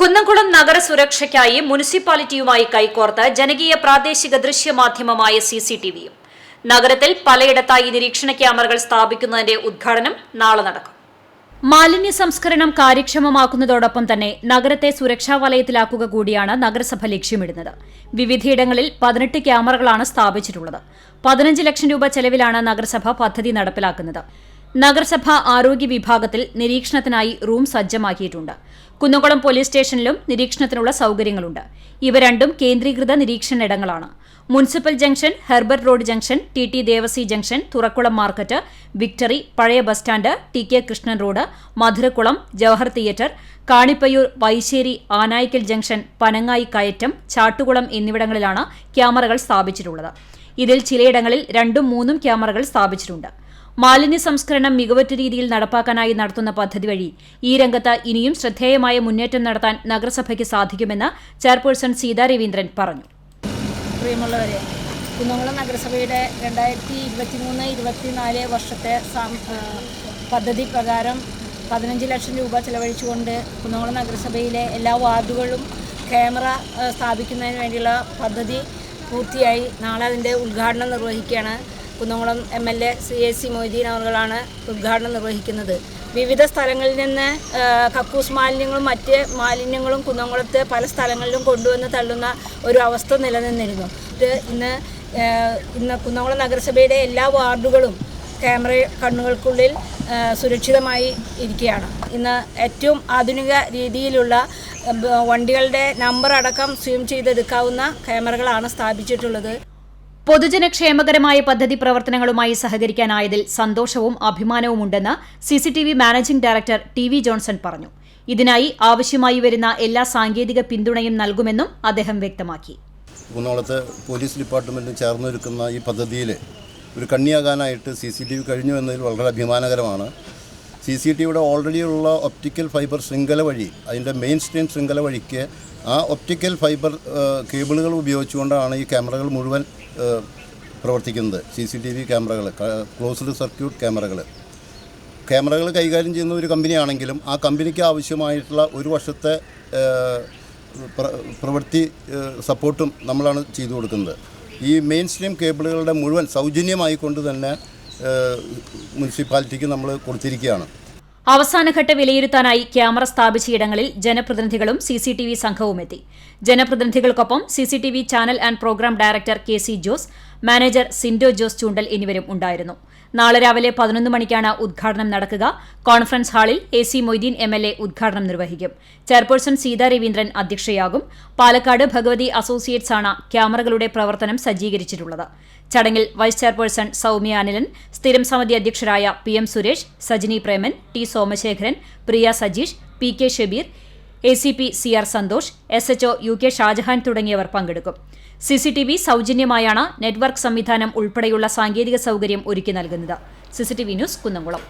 കുന്നംകുളം നഗര സുരക്ഷയ്ക്കായി മുനിസിപ്പാലിറ്റിയുമായി കൈകോർത്ത് ജനകീയ പ്രാദേശിക ദൃശ്യമാധ്യമമായ സി സി ടി വിയും നഗരത്തിൽ പലയിടത്തായി നിരീക്ഷണ ക്യാമറകൾ സ്ഥാപിക്കുന്നതിന്റെ ഉദ്ഘാടനം നാളെ നടക്കും. മാലിന്യ സംസ്കരണം കാര്യക്ഷമമാക്കുന്നതോടൊപ്പം തന്നെ നഗരത്തെ സുരക്ഷാ വലയത്തിലാക്കുക കൂടിയാണ് നഗരസഭ ലക്ഷ്യമിടുന്നത്. വിവിധയിടങ്ങളിൽ പതിനെട്ട് ക്യാമറകളാണ് സ്ഥാപിച്ചിട്ടുള്ളത്. പതിനഞ്ച് ലക്ഷം രൂപ ചെലവിലാണ് നഗരസഭ പദ്ധതി നടപ്പിലാക്കുന്നത്. നഗരസഭ ആരോഗ്യ വിഭാഗത്തിൽ നിരീക്ഷണത്തിനായി റൂം സജ്ജമാക്കിയിട്ടുണ്ട്. കുന്നംകുളം പോലീസ് സ്റ്റേഷനിലും നിരീക്ഷണത്തിനുള്ള സൌകര്യങ്ങളുണ്ട്. ഇവ രണ്ടും കേന്ദ്രീകൃത നിരീക്ഷണ ഇടങ്ങളാണ് municipal junction Herbert road junction T T Devassy junction Thurakkulam market victory പഴയ bus stand T K Krishnan road Madhurakkulam Jawahar theatre Kanippayyur Vaisseri Anayikkal junction Panangayi കയറ്റം ചാട്ടുകുളം എന്നിവിടങ്ങളിലാണ് ക്യാമറകൾ സ്ഥാപിച്ചിട്ടുള്ളത്. ഇതിൽ ചിലയിടങ്ങളിൽ രണ്ടും മൂന്നും ക്യാമറകൾ സ്ഥാപിച്ചിട്ടുണ്ട്. മാലിന്യ സംസ്കരണം മികവറ്റ രീതിയിൽ നടപ്പാക്കാനായി നടത്തുന്ന പദ്ധതി വഴി ഈ രംഗത്ത് ഇനിയും ശ്രദ്ധേയമായ മുന്നേറ്റം നടത്താൻ നഗരസഭയ്ക്ക് സാധിക്കുമെന്ന് ചെയർപേഴ്സൺ സീതാ രവീന്ദ്രൻ പറഞ്ഞു. കുന്നംകുളം നഗരസഭയുടെ രണ്ടായിരത്തി ഇരുപത്തി മൂന്ന് ഇരുപത്തിനാല് വർഷത്തെ പദ്ധതി പ്രകാരം പതിനഞ്ച് ലക്ഷം രൂപ ചെലവഴിച്ചുകൊണ്ട് കുന്നംകുളം നഗരസഭയിലെ എല്ലാ വാർഡുകളും ക്യാമറ സ്ഥാപിക്കുന്നതിന് വേണ്ടിയുള്ള പദ്ധതി പൂർത്തിയായി. നാളെ അതിന്റെ ഉദ്ഘാടനം നിർവഹിക്കുകയാണ് Kunnamkulam M L A C A C Moideen അവറുകളാണ് ഉദ്ഘാടനം നിർവഹിക്കുന്നത്. വിവിധ സ്ഥലങ്ങളിൽ നിന്ന് കക്കൂസ് മാലിന്യങ്ങളും മറ്റ് മാലിന്യങ്ങളും കുന്നംകുളത്ത് പല സ്ഥലങ്ങളിലും കൊണ്ടുവന്ന് തള്ളുന്ന ഒരു അവസ്ഥ നിലനിന്നിരുന്നു. ഇത് ഇന്ന് ഇന്ന് കുന്നംകുളം നഗരസഭയുടെ എല്ലാ വാർഡുകളും ക്യാമറ കണ്ണുകൾക്കുള്ളിൽ സുരക്ഷിതമായി ഇരിക്കുകയാണ്. ഇന്ന് ഏറ്റവും ആധുനിക രീതിയിലുള്ള വണ്ടികളുടെ നമ്പർ അടക്കം സ്വീം ചെയ്തെടുക്കാവുന്ന ക്യാമറകളാണ് സ്ഥാപിച്ചിട്ടുള്ളത്. പൊതുജനക്ഷേമകരമായ പദ്ധതി പ്രവർത്തനങ്ങളുമായി സഹകരിക്കാനായതിൽ സന്തോഷവും അഭിമാനവുമുണ്ടെന്ന് CCTV managing director T V Johnson പറഞ്ഞു. ഇതിനായി ആവശ്യമായി വരുന്ന എല്ലാ സാങ്കേതിക പിന്തുണയും നൽകുമെന്നും അദ്ദേഹം വ്യക്തമാക്കി. കുന്നോളത്ത് പോലീസ് ഡിപ്പാർട്ട്മെന്റും ചേർന്നൊരുക്കുന്ന ഈ പദ്ധതിയിൽ ഒരു കണ്ണിയാകാനായിട്ട് സി സി ടി വി കഴിഞ്ഞു എന്നതിൽ വളരെ അഭിമാനകരമാണ്. സി സി ടി വിയുടെ ഓൾറെഡി ഉള്ള ഒപ്റ്റിക്കൽ ഫൈബർ ശൃംഖല വഴി അതിന്റെ മെയിൻ സ്ട്രീം ശൃംഖല വഴിക്ക് ആ ഒപ്റ്റിക്കൽ ഫൈബർ കേബിളുകൾ ഉപയോഗിച്ചുകൊണ്ടാണ് ഈ ക്യാമറകൾ മുഴുവൻ പ്രവർത്തിക്കുന്നത്. സി സി ടി വി ക്യാമറകൾ ക്ലോസ്ഡ് സർക്യൂട്ട് ക്യാമറകൾ. ക്യാമറകൾ കൈകാര്യം ചെയ്യുന്ന ഒരു കമ്പനിയാണെങ്കിലും ആ കമ്പനിക്ക് ആവശ്യമായിട്ടുള്ള ഒരു വർഷത്തെ പ്രവൃത്തി സപ്പോർട്ടും നമ്മളാണ് ചെയ്തു കൊടുക്കുന്നത്. ഈ മെയിൻ സ്ട്രീം കേബിളുകളുടെ മുഴുവൻ സൗജന്യമായിക്കൊണ്ട് തന്നെ മുനിസിപ്പാലിറ്റിക്ക് നമ്മൾ കൊടുത്തിരിക്കുകയാണ്. അവസാനഘട്ട വിലയിരുത്താനായി ക്യാമറ സ്ഥാപിച്ച ഇടങ്ങളിൽ ജനപ്രതിനിധികളും സി സി ടി വി സംഘവും എത്തി ജനപ്രതിനിധികൾക്കൊപ്പം C C T V channel and programme director K C Jose manager Sindo Jose Choondal എന്നിവരും ഉണ്ടായിരുന്നു. നാളെ രാവിലെ പതിനൊന്ന് മണിക്കാണ് ഉദ്ഘാടനം നടക്കുക. കോൺഫറൻസ് ഹാളിൽ A C Moideen M L A ഉദ്ഘാടനം നിർവഹിക്കും. ചെയർപേഴ്സൺ സീതാ രവീന്ദ്രൻ അധ്യക്ഷയാകും. പാലക്കാട് ഭഗവതി അസോസിയേറ്റ്സ് ആണ് ക്യാമറകളുടെ പ്രവർത്തനം സജ്ജീകരിച്ചിട്ടുള്ളത്. ചടങ്ങിൽ വൈസ് ചെയർപേഴ്സൺ സൗമ്യ അനിലൻ സ്ഥിരം സമിതി അധ്യക്ഷരായ P M Suresh Sajini Preman T Somasekharan Priya Sajeesh P K Shabeer A C P C R Santhosh S H O U K Shajahan തുടങ്ങിയവർ പങ്കെടുക്കും. സി സി ടി വി സൗജന്യമായാണ് network സംവിധാനം ഉൾപ്പെടെയുള്ള സാങ്കേതിക സൗകര്യം ഒരുക്കി നൽകുന്നത്. C C T V news Kunnamkulam.